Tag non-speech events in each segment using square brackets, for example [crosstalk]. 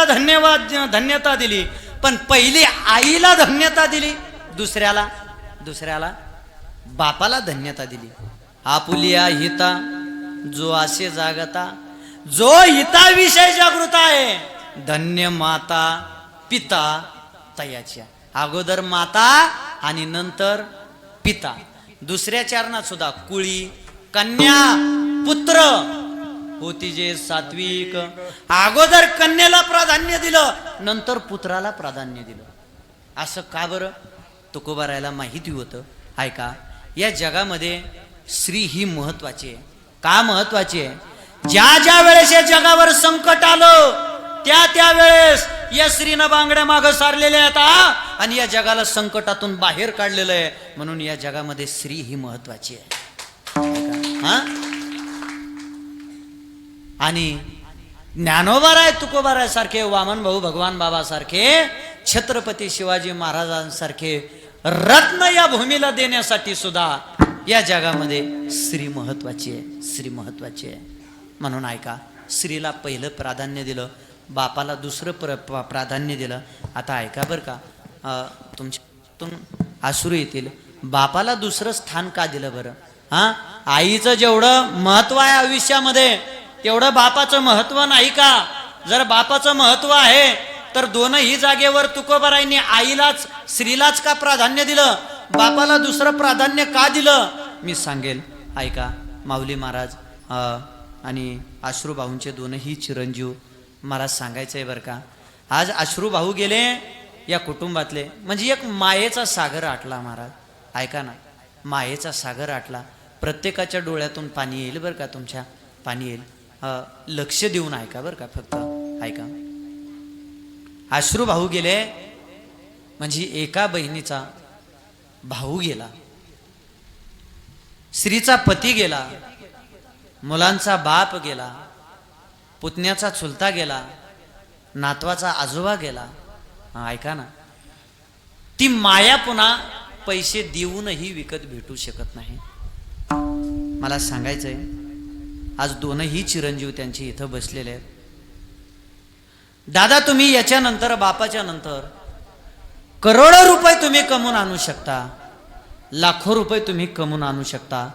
वडिलांना धन्यवाद धन्यता दिली. पण पहिली आईला धन्यता दिली दुसऱ्याला दुसऱ्याला बापाला धन्यता दिली. आपुलिया हिता जो असे जागता जो हिताविषयी जागृत आहे धन्य माता पिता तयाच्या. अगोदर माता आणि नंतर पिता. दुसऱ्या चरणात सुद्धा कुळी कन्या पुत्र होती जे सात्विक. अगोदर कन्याला प्राधान्य दिलं नंतर पुत्राला प्राधान्य दिलं. असं का बरं? तुकोबारायला माहिती होतं. ऐका या जगामध्ये स्त्री ही महत्वाची आहे. का महत्वाची आहे? ज्या ज्या वेळेस या जगावर संकट आलं त्या त्या वेळेस या स्त्रीनं बांगड्या मागं सारलेल्या आहेत आणि या जगाला संकटातून बाहेर काढलेलं आहे. म्हणून या जगामध्ये स्त्री ही महत्वाची आहे. हा? आणि ज्ञानोबाराय तुकोबाराय सारखे वामन भाऊ भगवान बाबा सारखे छत्रपती शिवाजी महाराजांसारखे रत्न या भूमीला देण्यासाठी सुद्धा या जगामध्ये स्त्री महत्वाची आहे स्त्री महत्वाची आहे. म्हणून ऐका स्त्रीला पहिलं प्राधान्य दिलं बापाला दुसरं प्र प्राधान्य दिलं. आता ऐका बरं का तुमच्यातून आसुरू येतील. बापाला दुसरं स्थान का दिलं बरं? हा? आईचं जेवढं महत्त्व आहे आयुष्यामध्ये तेवढं बापाचं महत्त्व नाही का? जर बापाचं महत्त्व आहे तर दोनही जागेवर तुकोबाराईंनी आईलाच स्त्रीलाच का प्राधान्य दिलं? बापाला दुसरं प्राधान्य का दिलं? मी सांगेल. ऐका माऊली महाराज आणि आणि अश्रूभाऊंचे दोनही चिरंजीव मला सांगायचं आहे बरं का? आज अश्रूभाऊ गेले या कुटुंबातले. म्हणजे एक मायेचा सागर आटला महाराज. ऐका ना मायेचा सागर आटला. प्रत्येकाच्या डोळ्यातून पाणी येईल बरं का तुमच्या? पाणी येईल. लक्ष देऊन ऐका बरं का फक्त ऐका. अश्रू भाऊ गेले म्हणजे एका बहिणीचा भाऊ गेला. स्त्रीचा पती गेला मुलांचा बाप गेला पुतण्याचा चुलता गेला नातवाचा आजोबा गेला. ऐका ना. ती माया पुन्हा पैसे देऊनही विकत भेटू शकत नाही. मला सांगायचंय आज दोनही चिरंजीव त्यांचे इथं बसलेले आहेत. दादा तुम्ही याच्यानंतर बापाच्या नंतर करोडो रुपये तुम्ही कमवून आणू शकता लाखो रुपये तुम्ही कमवून आणू शकता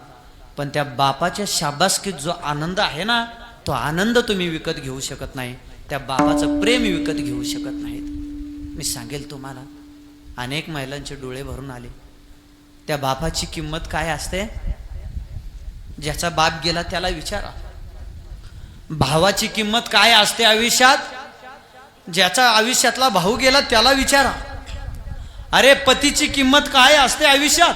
पण त्या बापाच्या शाबासकीत जो आनंद आहे ना तो आनंद तुम्ही विकत घेऊ शकत नाही त्या बापाचं प्रेम विकत घेऊ शकत नाहीत. मी सांगेल तुम्हाला अनेक महिलांचे डोळे भरून आले. त्या बापाची किंमत काय असते? ज्याचा बाप गेला त्याला विचारा. भावाची किंमत काय असते आयुष्यात? ज्याचा आयुष्यातला भाऊ गेला त्याला विचारा. अरे पतीची किंमत काय असते आयुष्यात?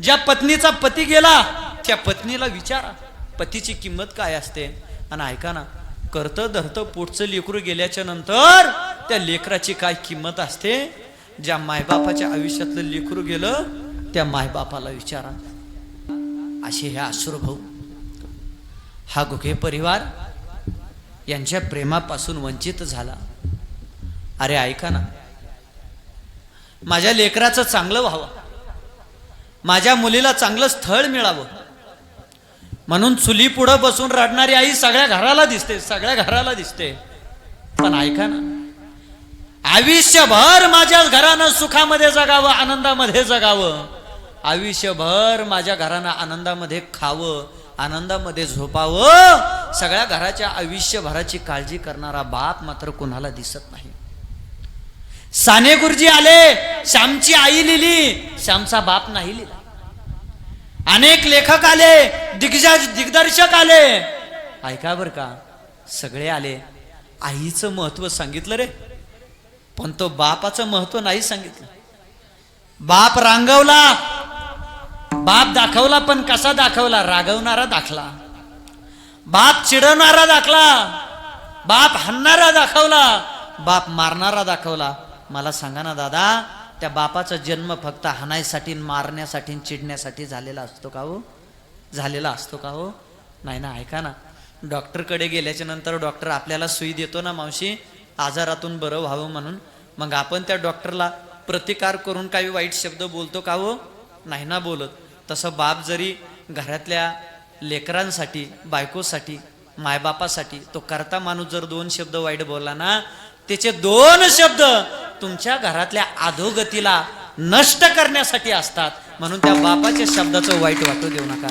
ज्या पत्नीचा पती गेला त्या पत्नीला विचारा. पतीची किंमत काय असते? आणि ऐका ना करतं धरतं पोटचं लेकरू गेल्याच्यानंतर त्या लेकराची काय किंमत असते? ज्या मायबापाच्या आयुष्यातलं लेकरू गेलं त्या मायबापाला विचारा. असे हे आसुर हा गुखे परिवार यांच्या प्रेमापासून वंचित झाला. अरे ऐका ना. माझ्या लेकराचं चांगलं व्हावं. माझ्या मुलीला चांगलं स्थळ मिळावं. म्हणून चुली पुढं बसून रडणारी आई सगळ्या घराला दिसते सगळ्या घराला दिसते. पण ऐका ना. आयुष्यभर माझ्या घरानं सुखामध्ये जगावं आनंदामध्ये जगावं. आयुष्यभर माझ्या घरानं आनंदामध्ये खावं आनंदामध्ये झोपावं सगळ्या घराच्या आयुष्यभराची काळजी करणारा बाप मात्र कोणाला दिसत नाही. साने गुरुजी आले श्यामची आई लिहिली श्यामचा बाप नाही लिहिला. अनेक लेखक आले दिग्जा दिग्दर्शक आले. ऐका बर का सगळे आले. आईचं महत्त्व सांगितलं रे. पण तो बापाचं महत्त्व नाही सांगितलं. बाप रांगवला बाप दाखवला पण कसा दाखवला? रागवणारा दाखला. बाप चिडवणारा दाखला. बाप हाणणारा दाखवला. बाप मारणारा दाखवला. मला सांगा ना दादा त्या बापाचा जन्म फक्त हाणायसाठी मारण्यासाठी चिडण्यासाठी झालेला असतो का हो? झालेला असतो का हो? नाही ना ऐका ना. डॉक्टरकडे गेल्याच्यानंतर डॉक्टर आपल्याला सुई देतो ना मावशी? आजारातून बरं व्हावं म्हणून. मग आपण त्या डॉक्टरला प्रतिकार करून काही वाईट शब्द बोलतो का हो? नाही ना बोलत. तसं बाप जरी घरातल्या लेकरांसाठी बायकोसाठी मायबापासाठी तो करता माणूस जर दोन शब्द वाईट बोलला ना त्याचे दोन शब्द तुमच्या घरातल्या अधोगतीला नष्ट करण्यासाठी असतात. म्हणून त्या बापाच्या शब्दाचं वाईट वाटू देऊ नका.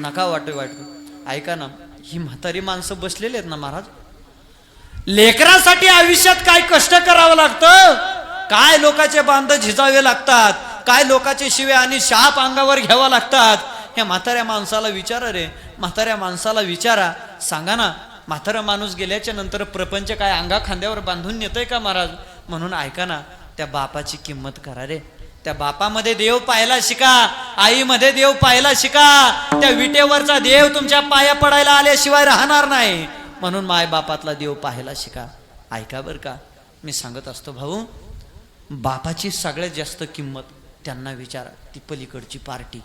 नका वाटू वाटू. ऐका ना ही म्हातारी माणसं बसलेली आहेत ना महाराज? लेकरासाठी आयुष्यात काय कष्ट करावं लागतं? काय लोकांचे बांध झिजावे लागतात? काय लोकाचे शिवे आणि शाप अंगावर घ्यावा लागतात? ह्या म्हाताऱ्या माणसाला विचारा रे. म्हाताऱ्या माणसाला विचारा. सांगा ना म्हातारा माणूस गेल्याच्यानंतर प्रपंच काय अंगा खांद्यावर बांधून नेतोय का महाराज? म्हणून ऐका ना त्या बापाची किंमत करा रे. त्या बापामध्ये देव पाहायला शिका. आईमध्ये देव पाहायला शिका. त्या विटेवरचा देव तुमच्या पाया पडायला आल्याशिवाय राहणार नाही. म्हणून माय बापातला देव पाहायला शिका. ऐका बरं का. मी सांगत असतो भाऊ बापाची सगळ्यात जास्त किंमत त्यांना विचारा ती पलीकडची पार्टी.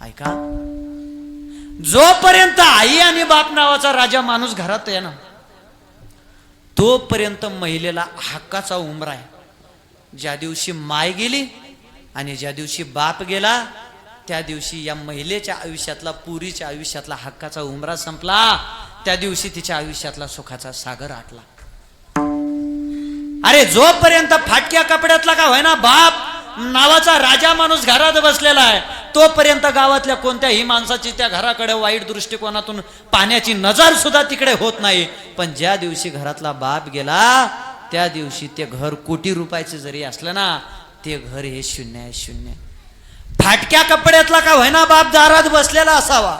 ऐका. जोपर्यंत आई आणि बाप नावाचा राजा माणूस घरात आहे ना तोपर्यंत महिलेला हक्काचा उमरा आहे. ज्या दिवशी माय गेली आणि ज्या दिवशी बाप गेला त्या दिवशी या महिलेच्या आयुष्यातला पुरीच्या आयुष्यातला हक्काचा उमरा संपला. त्या दिवशी तिच्या आयुष्यातला सुखाचा सागर आटला. अरे जोपर्यंत फाटक्या कपड्यातला का होईना बाप नावाचा राजा माणूस घरात बसलेला आहे. तोपर्यंत गावातल्या कोणत्याही माणसाची त्या घराकडे वाईट दृष्टिकोनातून पाण्याची नजर सुद्धा तिकडे होत नाही. पण ज्या दिवशी घरातला बाप गेला त्या दिवशी ते घर कोटी रुपयाचे जरी असलं ना ते घर हे शून्य आहे शून्य फाटक्या कपड्यातला का व्हायना बाप दारात बसलेला असावा?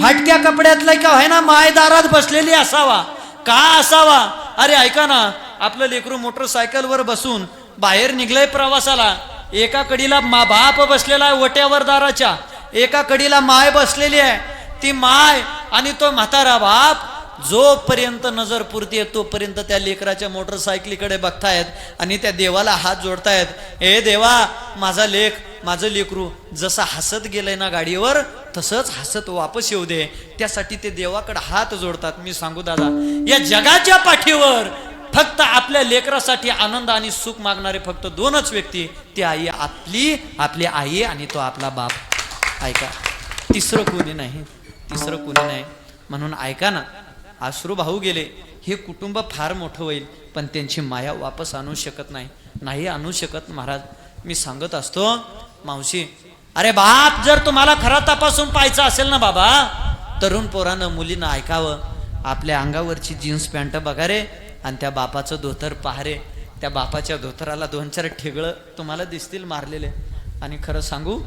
फाटक्या कपड्यातला का व्हायना माय दारात बसलेली असावा? का असावा? अरे ऐका ना आपलं लेकरू मोटरसायकलवर बसून बाहेर निघलंय प्रवासाला. एका कडीला मा बाप बसलेला आहे वट्यावर दाराच्या. एका कडीला माय बसलेली आहे. ती माय आणि तो म्हातारा बाप जोपर्यंत नजर पुरते तोपर्यंत त्या लेकराच्या मोटरसायकलीकडे बघतायत आणि त्या देवाला हात जोडतायत. हे देवा माझा लेख माझं लेकरू जसं हसत गेलंय ना गाडीवर तसंच हसत वापस येऊ दे. त्यासाठी ते देवाकडे हात जोडतात. मी सांगू दादा या जगाच्या पाठीवर फक्त आपल्या लेकरासाठी आनंद आणि सुख मागणारे फक्त दोनच व्यक्ती ती आई आपली आपली आई आणि तो आपला बाप. ऐका तिसरं कोणी नाही तिसरं कोणी नाही. म्हणून ऐका ना आश्रू भाऊ गेले हे कुटुंब फार मोठं होईल पण त्यांची माया वापस आणू शकत नाही. नाही आणू शकत महाराज. मी सांगत असतो मावशी अरे बाप जर तुम्हाला खरा तपासून पाहायचं असेल ना बाबा तरुण पोरानं मुलीनं ऐकावं. आपल्या अंगावरची जीन्स पॅन्ट बघा रे आणि त्या बापाचं धोतर पहा रे त्या बापाच्या धोतराला दोन चार ठेगळं तुम्हाला दिसतील मारलेले. आणि खरं सांगू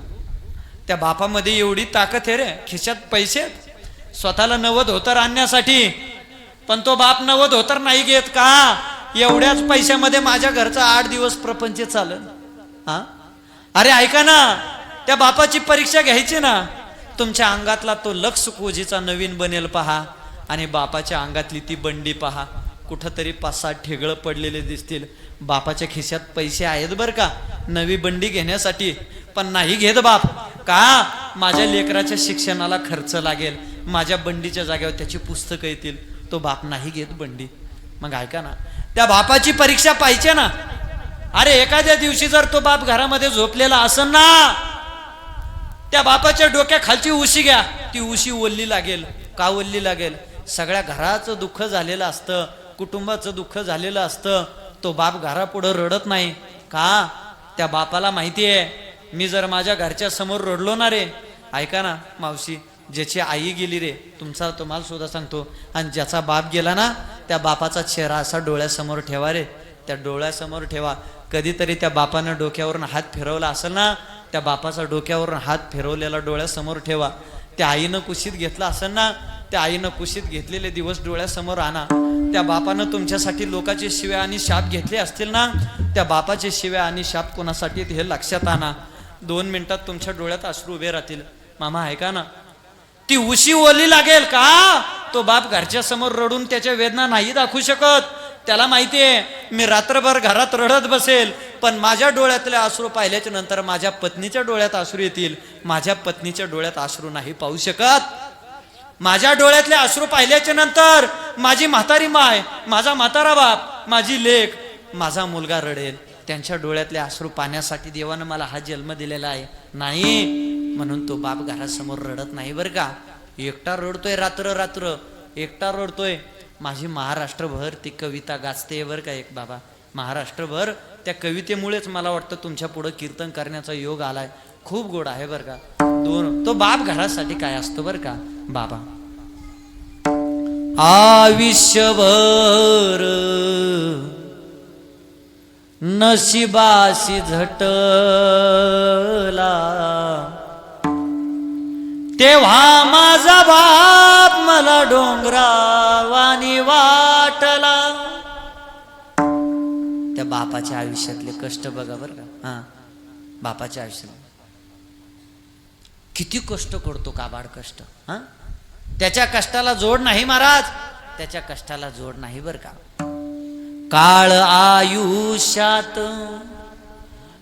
त्या बापामध्ये एवढी ताकद आहे रे खिशात पैसे आहेत. स्वतःला नवं धोतर आणण्यासाठी पण तो बाप नवं धोतर नाही घेत का? एवढ्याच पैशामध्ये माझ्या घरचा आठ दिवस प्रपंच चालल हा? अरे ऐका ना त्या बापाची परीक्षा घ्यायची ना. तुमच्या अंगातला तो लक्ष कोजीचा नवीन बनेल पहा आणि बापाच्या अंगातली ती बंडी पहा. कुठंतरी पाच सात ठेगळं पडलेले दिसतील. बापाच्या खिशात पैसे आहेत बरं का? नवी बंडी घेण्यासाठी. पण नाही घेत बाप. का? माझ्या लेकराच्या शिक्षणाला खर्च लागेल. माझ्या बंडीच्या जागेवर त्याची पुस्तकं येतील. तो बाप नाही घेत बंडी. मग ऐका ना. त्या बापाची परीक्षा पाहिजे ना. अरे एखाद्या दिवशी जर तो बाप घरामध्ये झोपलेला असन ना त्या बापाच्या डोक्या खालची उशी घ्या. ती उशी ओलली लागेल. का ओलली लागेल? सगळ्या घराचं दुःख झालेलं असतं. कुटुंबाचं दुःख झालेलं असतं तो बाप घरापुढं रडत नाही. का? त्या बापाला माहिती आहे मी जर माझ्या घरच्या समोर रडलो ना रे. ऐका ना मावशी ज्याची आई गेली रे तुमचा तुम्हाला सुद्धा सांगतो. आणि ज्याचा बाप गेला ना त्या बापाचा चेहरा असा डोळ्यासमोर ठेवा रे. त्या डोळ्यासमोर ठेवा. कधीतरी त्या बापानं डोक्यावरून हात फिरवला असेल ना त्या बापाचा डोक्यावरून हात फिरवलेला डोळ्यासमोर ठेवा. त्या आईनं कुशीत घेतला असं ना त्या आईनं कुशीत घेतलेले दिवस डोळ्यासमोर आणा. त्या बापानं तुमच्यासाठी लोकाचे शिव्या आणि शाप घेतले असतील ना त्या बापाचे शिव्या आणि शाप कोणासाठी हे लक्षात आणा. दोन मिनिटात तुमच्या डोळ्यात अश्रू उभे राहतील. मामा ऐका ना. ती उशी ओली लागेल का? तो बाप घरच्या समोर रडून त्याच्या वेदना नाही दाखवू शकत. त्याला माहितीये मी रात्रभर घरात रडत बसेल पण माझ्या डोळ्यातले अश्रू पाहिल्याच्या नंतर माझ्या पत्नीच्या डोळ्यात अश्रू येतील. माझ्या पत्नीच्या डोळ्यात अश्रू नाही पाहू शकत. माझ्या डोळ्यातले अश्रू पाहिल्याच्या नंतर माझी म्हातारी माय माझा म्हातारा बाप माझी लेख माझा मुलगा रडेल. त्यांच्या डोळ्यातले अश्रू पाण्यासाठी देवानं मला हा जन्म दिलेला आहे. नाही म्हणून तो बाप घरासमोर रडत नाही बरं का? एकटा रडतोय रात्र रात्र. एकटा रडतोय. माझी महाराष्ट्रभर ती कविता गाजते बरं का एक बाबा. महाराष्ट्रभर त्या कवितेमुळेच मला वाटतं तुमच्या पुढं कीर्तन करण्याचा योग आलाय. खूप गोड आहे बरं का. दोन तो बाप घरासाठी काय असतो बरं का बाबा? आयुष्यभर नशिबाशी झटला. तेव्हा माझा बाप मला डोंगरावानी वाटला त्या बापाच्या आयुष्यातले कष्ट बघा बरं का. हा. बापाच्या आयुष्यात. किती कष्ट करतो काबाड कष्ट. हा? त्याच्या कष्टाला जोड नाही महाराज. त्याच्या कष्टाला जोड नाही बर का. काळ आयुष्यात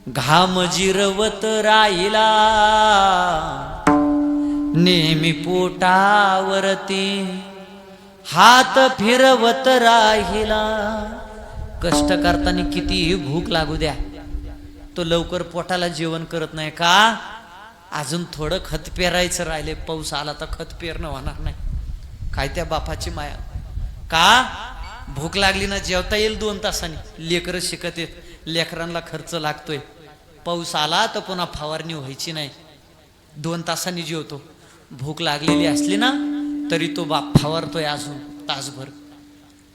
घाम जिरवत राहिला. नेहमी पोटावरती हात फिरवत राहिला. कष्ट करताना कितीही भूक लागू द्या. तो लवकर पोटाला जेवण करत नाही का? अजून थोडं खत पेरायचं राहिले. पाऊस आला तर खत पेरणं होणार नाही. काय त्या बापाची माया? का? भूक लागली ना जेवता येईल दोन तासांनी. लेकरं शिकत येत लेकरांना खर्च लागतोय. पाऊस आला तर पुन्हा फवारणी व्हायची नाही. दोन तासांनी जेवतो. भूक लागलेली असली ना तरी तो बाप फवारतोय अजून तासभर.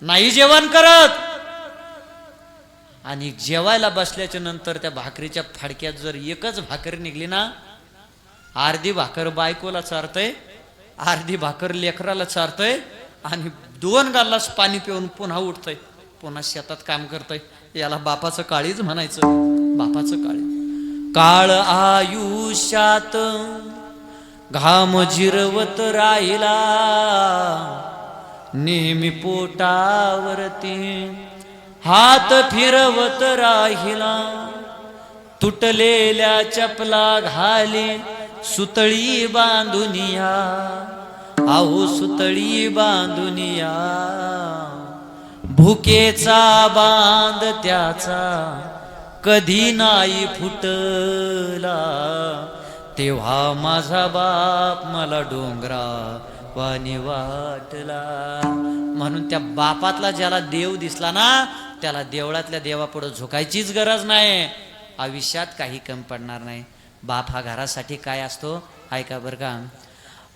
नाही जेवण करत. आणि जेवायला बसल्याच्या नंतर त्या भाकरीच्या फाडक्यात जर एकच भाकर निघली ना अर्धी भाकर बायकोला चारतय अर्धी भाकर लेकराला चारतय आणि दोन गालास पाणी पिऊन पुन्हा उठतय. पुन्हा शेतात काम करतय. याला बापाचं काळीच म्हणायचं. बापाचं काळी काळ आयुष्यात घाम जिरवत राहिला. नेहमी पोटावरती हात फिरवत राहिला. तुटलेल्या चपला घाली सुतळी बांधुनिया आहो सुतळी बांधुनिया भुकेचा बांध त्याचा कधी नाही फुटला. तेव्हा माझा बाप मला डोंगरा वाणी वाटला. म्हणून त्या बापातला ज्याला देव दिसला ना त्याला देवळातल्या देवापुढं झुकायचीच गरज नाही. आयुष्यात काही कमी पडणार नाही. बाप हा घरासाठी काय असतो? ऐका बरं का.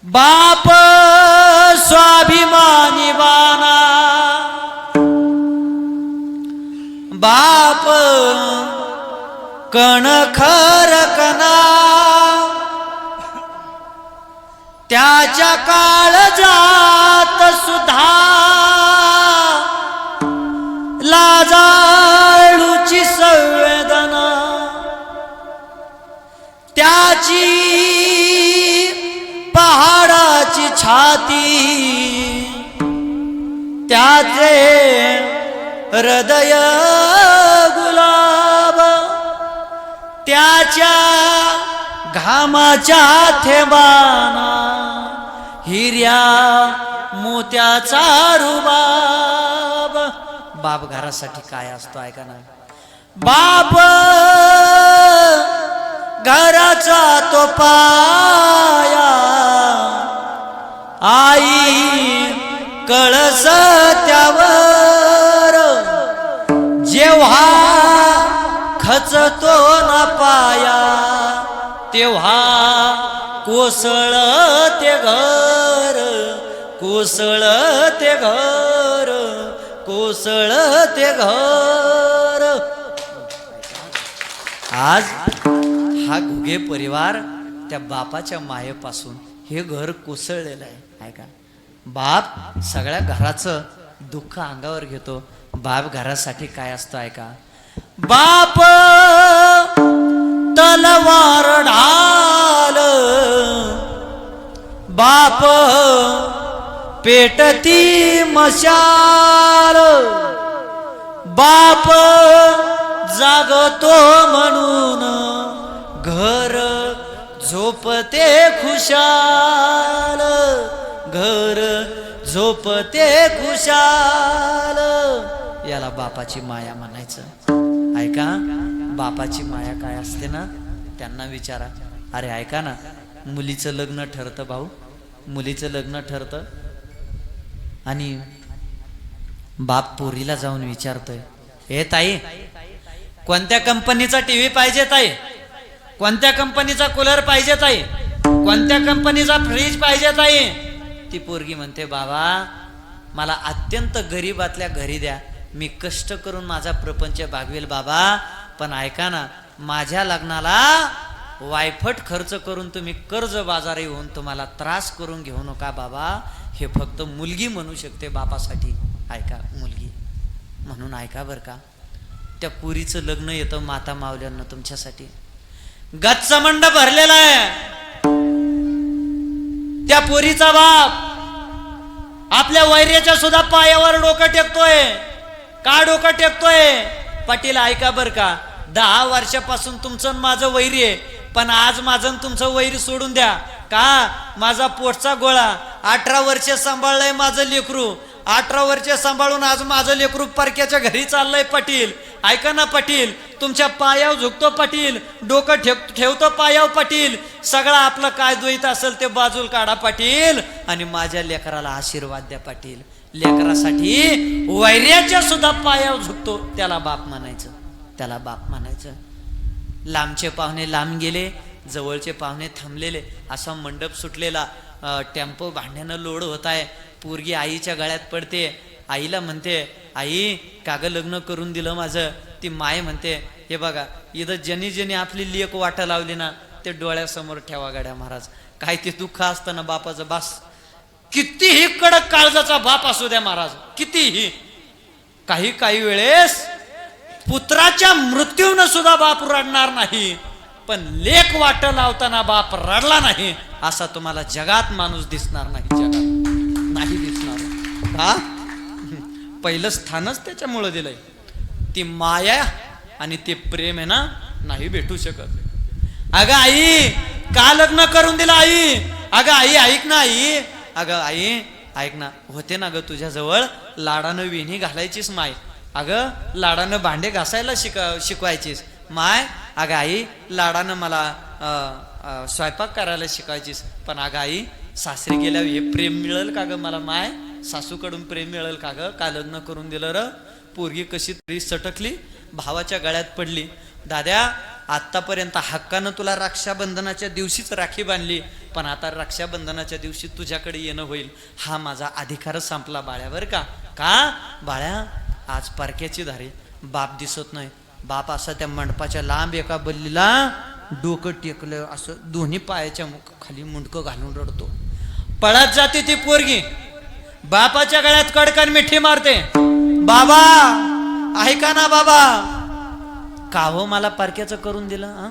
बाप स्वाभिमानी बाना बाप कण खर कना त्याच्या काळ जात सुधा लाजाळूची संवेदना. त्याची पहाडाची छाती त्याचे हृदय गुलाब त्याच्या घामाच्या थेबाना हिर्या मोत्याचा रुबाब. बाप घरासाठी काय असतो ऐका ना. बाप घराचा तो पाया. आई कळस त्यावर. जेव्हा खचतो ना पाया तेव्हा कोसळ ते घर कोसळ ते घर कोसळ ते घर. आज हा घुगे परिवार त्या बापाच्या मायेपासून हे घर कोसळलेलं आहे. ऐका बाप सगळ्या घराचं दुःख अंगावर घेतो. बाप घरासाठी काय असतं ऐका बाप तलवार ढाल बाप पेटती मशाल. बाप जागतो म्हणून घर झोपते खुशाल. घर झोपते खुशाल. याला बापाची माया म्हणायचं. ऐका. बापाची माया काय असते ना त्यांना विचारा. अरे ऐका ना मुलीचं लग्न ठरतं भाऊ. मुलीचं लग्न ठरतं. आणि बाप पोरीला जाऊन विचारतोय हे ताई कोणत्या कंपनीचा टीव्ही पाहिजे ताई? कोणत्या कंपनीचा कूलर पाहिजे ताई? कोणत्या कंपनीचा फ्रीज पाहिजे ताई? ती पोरगी म्हणते बाबा मला अत्यंत गरीबातल्या घरी द्या. मी कष्ट करून माझा प्रपंच भागवेल बाबा. पण ऐका ना माझ्या लग्नाला वायफट खर्च करून तुम्ही कर्ज बाजारी होऊन तुम्हाला त्रास करून घेऊ नका बाबा. हे फक्त मुलगी म्हणू शकते बापासाठी. ऐका मुलगी. म्हणून ऐका बरं का. त्या पुरीचं लग्न येतं माता मावल्यांना तुमच्यासाठी. गच्च मंड भरलेला आहे. त्या पोरीचा बाप आपल्या वैर्याच्या सुद्धा पायावर डोकं टेकतोय. का डोकं टेकतोय? पाटील ऐका बर का. दहा वर्षापासून तुमचं माझं वैरी आहे. पण आज माझं तुमचं वैरी सोडून द्या. का? माझा पोटचा गोळा. अठरा वर्ष सांभाळलंय माझं लेकरू. अठरा वर्ष सांभाळून आज माझं लेकरू परक्याच्या घरी चाललंय पाटील. ऐका ना पाटील तुमच्या पायाव झुकतो पाटील. डोकं ठेव ठेवतो पायाव पाटील. सगळं आपलं काय द्वैत असेल ते बाजूल काढा पाटील आणि माझ्या लेकराला आशीर्वाद द्या पाटील. लेकरासाठी वैर्याच्या सुद्धा पायाव झुकतो त्याला बाप म्हणायचं. त्याला बाप म्हणायचं. लांबचे पाहुणे लांब गेले जवळचे पाहुणे थांबलेले असा मंडप सुटलेला. टेम्पो भांड्यानं लोड होत आहे पोरगी आईच्या गळ्यात पडते. आईला म्हणते आई काग लग्न करून दिलं माझं. ती माय म्हणते हे बघा इथं ज्यांनी ज्यांनी आपली लेख वाटा लावली ना ते डोळ्यासमोर ठेवा गाड्या महाराज. काय ते दुःख असतं बापाचं बास. कितीही कडक काळजाचा बाप असू द्या महाराज कितीही. काही काही वेळेस पुत्राच्या मृत्यूनं सुद्धा बाप रडणार नाही पण लेख वाट लावताना बाप रडला नाही असा तुम्हाला जगात माणूस दिसणार नाही जगात नाही दिसणार. हा? पहिलं स्थानच त्याच्यामुळं दिलंय. ती माया आणि ते प्रेम आहे ना नाही भेटू शकत. अगं आई का लग्न करून दिलं आई? अगं आई ऐक ना आई. अगं आई ऐक ना होते ना ग तुझ्याजवळ? लाडानं विणी घालायचीच माय. अगं लाडानं भांडे घासायला शिक शिकवायचीस. माय अगं आई लाडानं मला स्वयंपाक करायला शिकायचीस पण अगं आई सासरी गेल्यावर हे प्रेम मिळेल का ग मला माय? सासूकडून प्रेम मिळेल का ग? का लग्न करून दिलं र? पोरगी कशी तरी सटकली भावाच्या गळ्यात पडली. दाद्या आत्तापर्यंत हक्कानं तुला रक्षाबंधनाच्या दिवशीच राखी बांधली पण आता रक्षाबंधनाच्या दिवशी तुझ्याकडे येणं होईल. हा माझा अधिकारच संपला बाळ्यावर का? का? बाळ्या आज परक्याची धारे. बाप दिसत नाही. बाप असा त्या मंडपाच्या लांब एका बल्लीला डोकं टेकलं. असं दोन्ही पायाच्या खाली मुंडकं घालून रडतो. पळत जाते ती पोरगी. बापाच्या गळ्यात कडकन मिठी मारते. बाबा ऐका ना बाबा. का हो मला परक्याचं करून दिलं हा?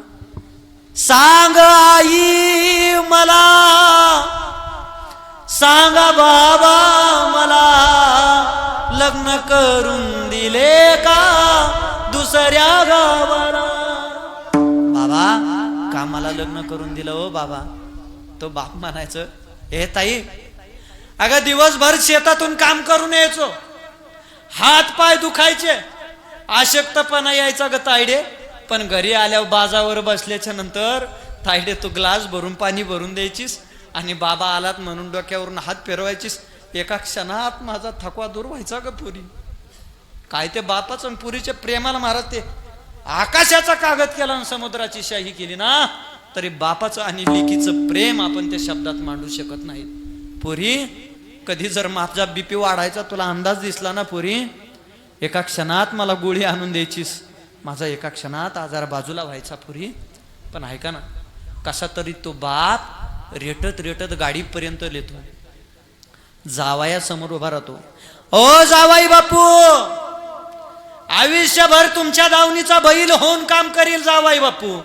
सांग आई मला. सांगा बाबा मला. लग्न करून दिले का दुसऱ्या गावाला? बाबा का मला लग्न करून दिलं हो बाबा. तो बाप म्हणायचं हे ताई अगं दिवसभर शेतातून काम करून यायचो. हात पाय दुखायचे. आशक्तपणा यायचा ग तायडे. पण घरी आल्यावर बाजावर बसल्याच्या नंतर तायडे तू ग्लास भरून पाणी भरून द्यायचीस आणि बाबा आलात म्हणून डोक्यावरून हात फिरवायचीस. एका क्षणात माझा थकवा दूर व्हायचा ग पुरी. काय ते बापाचं आणि पुरीच्या प्रेमाला महाराज ते आकाशाचा कागद केला आणि समुद्राची शाही केली ना तरी बापाचं आणि लेकीचं प्रेम आपण त्या शब्दात मांडू शकत नाही. पुरी कधी जर माझा बीपी वाढायचा तुला अंदाज दिसला ना पुरी? एका क्षणात मला गोळी आणून द्यायचीस. माझा एका क्षणात आजार बाजूला व्हायचा पुरी. पण ऐका ना कसा तरी तो बाप रेटत रेटत गाडीपर्यंत येतो जावाया समोर उभा राहतो. ओ जावाई बापू आयुष्यभर तुमच्या दावणीचा बैल होऊन काम करील जावाई बापू.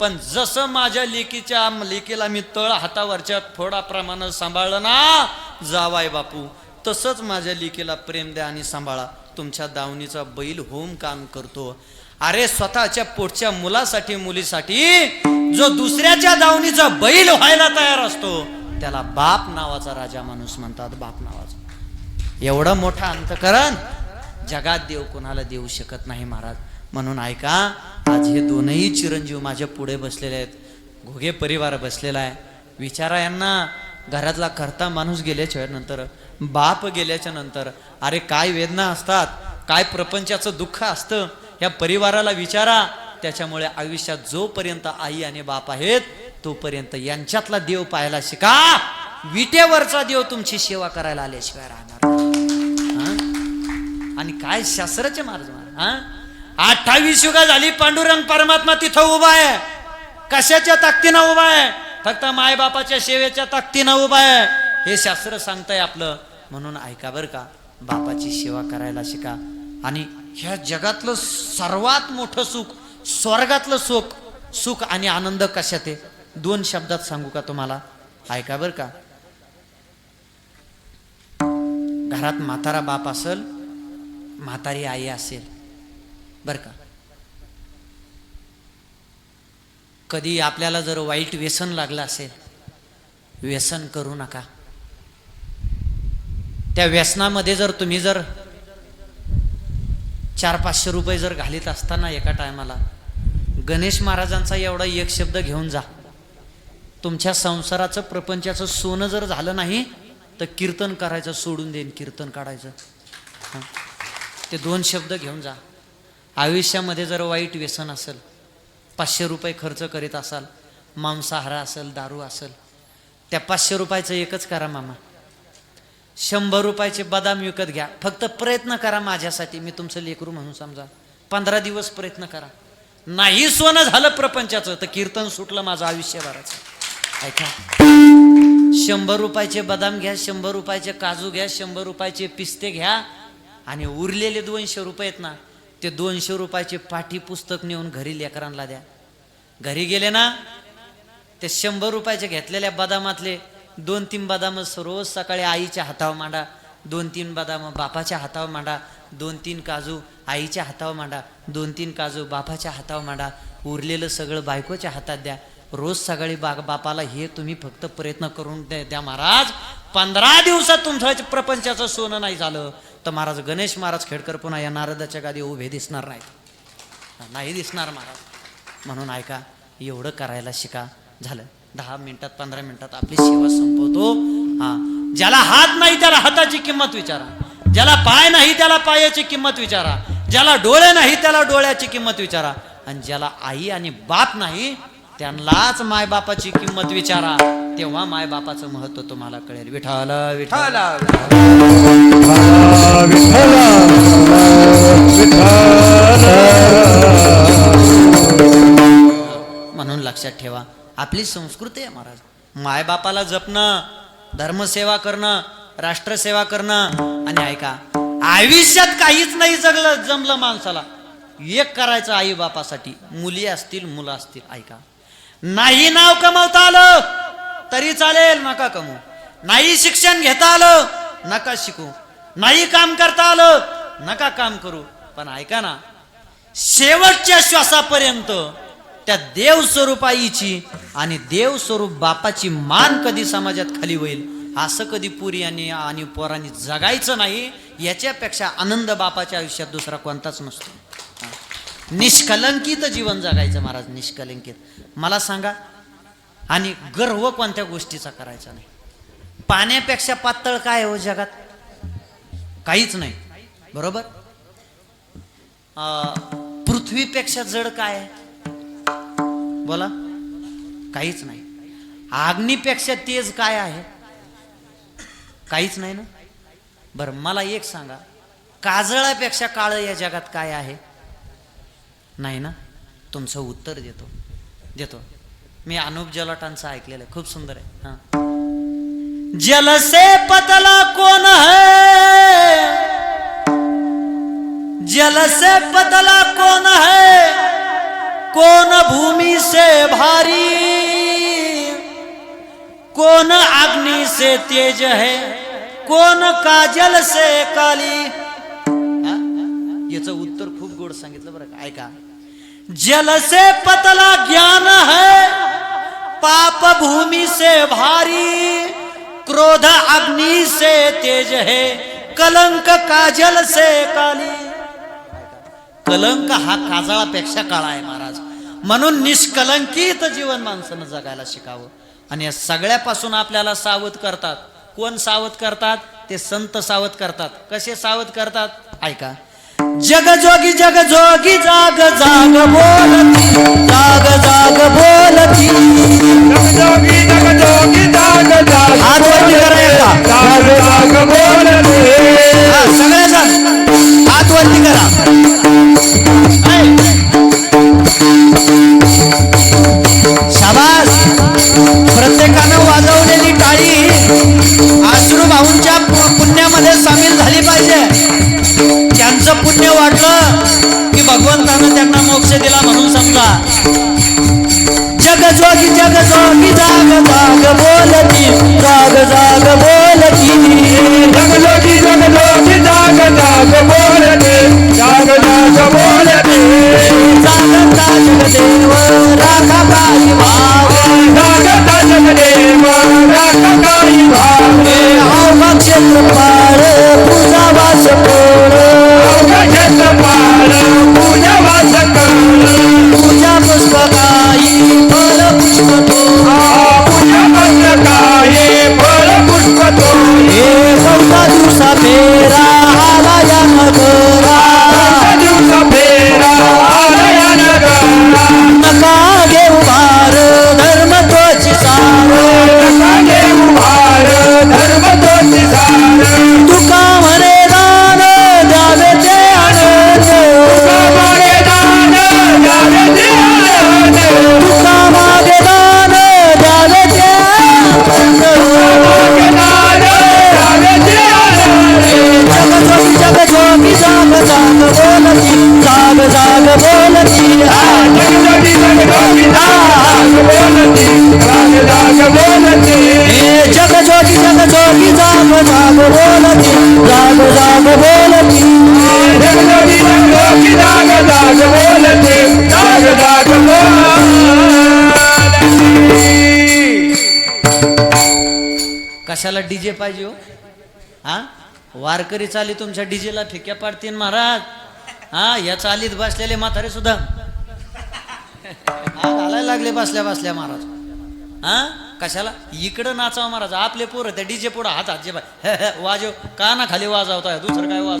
पण जसं माझ्या लेकीच्या लेकीला मी तळ हातावरच्या फोडाप्रमाणे सांभाळलं ना जावाय बापू तसंच माझ्या लेकीला प्रेम द्या आणि सांभाळा. तुमच्या दावणीचा बैल होऊन काम करतो. अरे स्वतःच्या पोटच्या मुलासाठी मुलीसाठी जो दुसऱ्याच्या दावणीचा बैल व्हायला तयार असतो. त्याला बाप नावाचा राजा माणूस म्हणतात बाप नावाचा. एवढं मोठं अंतकरण जगात देव कोणाला देऊ शकत नाही महाराज. म्हणून ऐका आज हे दोनही चिरंजीव माझ्या पुढे बसलेले आहेत. घोगे परिवार बसलेला आहे. विचारा यांना घरातला करता माणूस गेल्याच्यानंतर बाप गेल्याच्यानंतर अरे काय वेदना असतात काय प्रपंचाचं दुःख असतं या परिवाराला विचारा. त्याच्यामुळे आयुष्यात जोपर्यंत आई आणि बाप आहेत तोपर्यंत यांच्यातला देव पाहायला शिका. विटेवरचा देव तुमची सेवा करायला आल्याशिवाय राहणार आणि काय शास्त्राचे मार्ग हा? अठ्ठावीस युगा झाली पांडुरंग परमात्मा तिथं उभा आहे. कशाच्या ताकदीनं उभा आहे? फक्त मायबापाच्या सेवेच्या ताकदीनं उभा आहे. हे शास्त्र सांगतंय आपलं. म्हणून ऐका बरं का बापाची सेवा करायला शिका. आणि ह्या जगातलं सर्वात मोठं सुख स्वर्गातलं सुख सुख आणि आनंद कशात आहे? दोन शब्दात सांगू का तुम्हाला? ऐका बरं का. घरात म्हातारा बाप असेल म्हातारी आई असेल बर का. कधी आपल्याला जर वाईट व्यसन लागलं असेल व्यसन करू नका. त्या व्यसनामध्ये जर तुम्ही जर चार पाचशे रुपये जर घालीत असताना एका टायमाला गणेश महाराजांचा एवढा एक शब्द घेऊन जा. तुमच्या संसाराचं प्रपंचाचं सोनं जर झालं नाही तर कीर्तन करायचं सोडून देईन कीर्तन काढायचं. ते दोन शब्द घेऊन जा. आयुष्यामध्ये जर वाईट व्यसन असेल पाचशे रुपये खर्च करीत असाल मांसाहार असेल दारू असेल त्या पाचशे रुपयाचं एकच करा मामा. शंभर रुपयाचे बदाम विकत घ्या. फक्त प्रयत्न करा माझ्यासाठी. मी तुमचं लेकरू म्हणून समजा. पंधरा दिवस प्रयत्न करा. नाही सोनं झालं प्रपंचाचं तर कीर्तन सुटलं माझं आयुष्यभराचं. ऐका. शंभर रुपयाचे बदाम घ्या शंभर रुपयाचे काजू घ्या शंभर रुपयाचे पिस्ते घ्या आणि उरलेले दोनशे रुपये आहेत ना ते दोनशे रुपयाचे पाठी पुस्तक नेऊन घरी लेकरांना द्या. घरी गेले ना ते शंभर रुपयाचे घेतलेल्या बदामातले दोन तीन बदाम रोज सकाळी आईच्या हातावर मांडा दोन तीन बदाम बापाच्या हातावर मांडा दोन तीन काजू आईच्या हातावर मांडा दोन तीन काजू बापाच्या हातावर मांडा उरलेलं सगळं बायकोच्या हातात द्या. रोज सकाळी बाग बापाला हे तुम्ही फक्त प्रयत्न करून द्या महाराज. पंधरा दिवसात तुमचं प्रपंचाचं सोनं नाही झालं तर महाराज गणेश महाराज खेडकर पुन्हा या नारदाच्या गादी उभे दिसणार नाहीत. नाही दिसणार महाराज. म्हणून ऐका एवढं करायला शिका. झालं. दहा मिनिटात पंधरा मिनिटात आपली सेवा संपवतो. हा. ज्याला हात नाही त्याला हाताची किंमत विचारा. ज्याला पाय नाही त्याला पायाची किंमत विचारा. ज्याला डोळे नाही त्याला डोळ्याची किंमत विचारा. आणि ज्याला आई आणि बाप नाही त्यांनाच मायबापाची किंमत विचारा. तेव्हा मायबापाचं महत्त्व तुम्हाला कळेल. विठाल विठाल म्हणून लक्षात ठेवा आपली संस्कृती आहे महाराज. मायबापाला जपणं धर्मसेवा करणं राष्ट्रसेवा करणं आणि ऐका आयुष्यात काहीच नाही जगलं जमलं माणसाला. एक करायचं आई बापासाठी. मुली असतील मुलं असतील ऐका. नाही नाव कमवता आलं तरी चालेल नका कमवू. नाही शिक्षण घेता आलं नका शिकू. नाही काम करता आलं नका काम करू. पण ऐका ना शेवटच्या श्वासापर्यंत त्या देव स्वरूप आईची आणि देव स्वरूप बापाची मान कधी समाजात खाली होईल असं कधी पुरी आणि आणि पोरांनी जगायचं नाही याच्यापेक्षा आनंद बापाच्या आयुष्यात दुसरा कोणताच नसतो. निष्कलंकित जीवन जगायचं महाराज निष्कलंकित. मला सांगा आणि गर्व कोणत्या गोष्टीचा करायचा नाही? पाण्यापेक्षा पातळ काय हो जगात? काहीच नाही. बरोबर? पृथ्वीपेक्षा जड काय आहे? बोला. काहीच नाही. अग्नीपेक्षा तेज काय आहे? काहीच नाही ना? बरं मला एक सांगा. काजळापेक्षा काळं या जगात काय आहे? नाही ना? तुमचं उत्तर देतो. देतो. मी अनुप जलोटांचं ऐकलेलं खूप सुंदर आहे. हा. जल से पतला कोण है? जल से पतला कोण है? कोण भूमि से भारी? कोण अग्नि से तेज है? कोण काजल से काली? याचं उत्तर खूप गोड सांगितलं बरं ऐका. जल से पतला ज्ञान है पाप भूमि से भारी क्रोध अग्नि से तेज है कलंक काजल से काली। कलंक हा काजळापेक्षा काळा आहे महाराज. म्हणून निष्कलंकित जीवन माणसानं जगायला शिकावं. आणि या सगळ्यापासून आपल्याला सावध करतात. कोण सावध करतात? ते संत सावध करतात. कसे सावध करतात? ऐका. जग जोगी जग जोगी जाग जाग बोलती जाग जाग बोलती. जगजोगी जगजोगी जाग जाग हात वरती करा एकदा. जाग जाग बोलते. हा, सगळेजण हात वरती करा. ऐ. शाबास. प्रत्येकानं वाजवलेली टाळी आश्रू भाऊंच्या पुण्यामध्ये सामील झाली पाहिजे. त्यांचं पुण्य वाढलं की भगवंतानं त्यांना मोक्ष दिला म्हणून समजा. जग जोगी जग जोगी जाग जाग बोलती जाग जाग बोलती. जग जोगी जग जोगी जाग जाग बोल डीजे पाहिजे हो. हा? वारकरी चाली तुमच्या डीजेला फिक्या पाडतील महाराज. हा या चालीत बसलेले म्हातारे सुद्धा. घालायला लागले बसल्या बसल्या महाराज. हा? कशाला? इकडं नाचावं महाराज. आपले पोरं त्या डीजे पुढं हात हात जे [laughs] वाजव. काना खाली वाजवताय. दुसरं काय वाज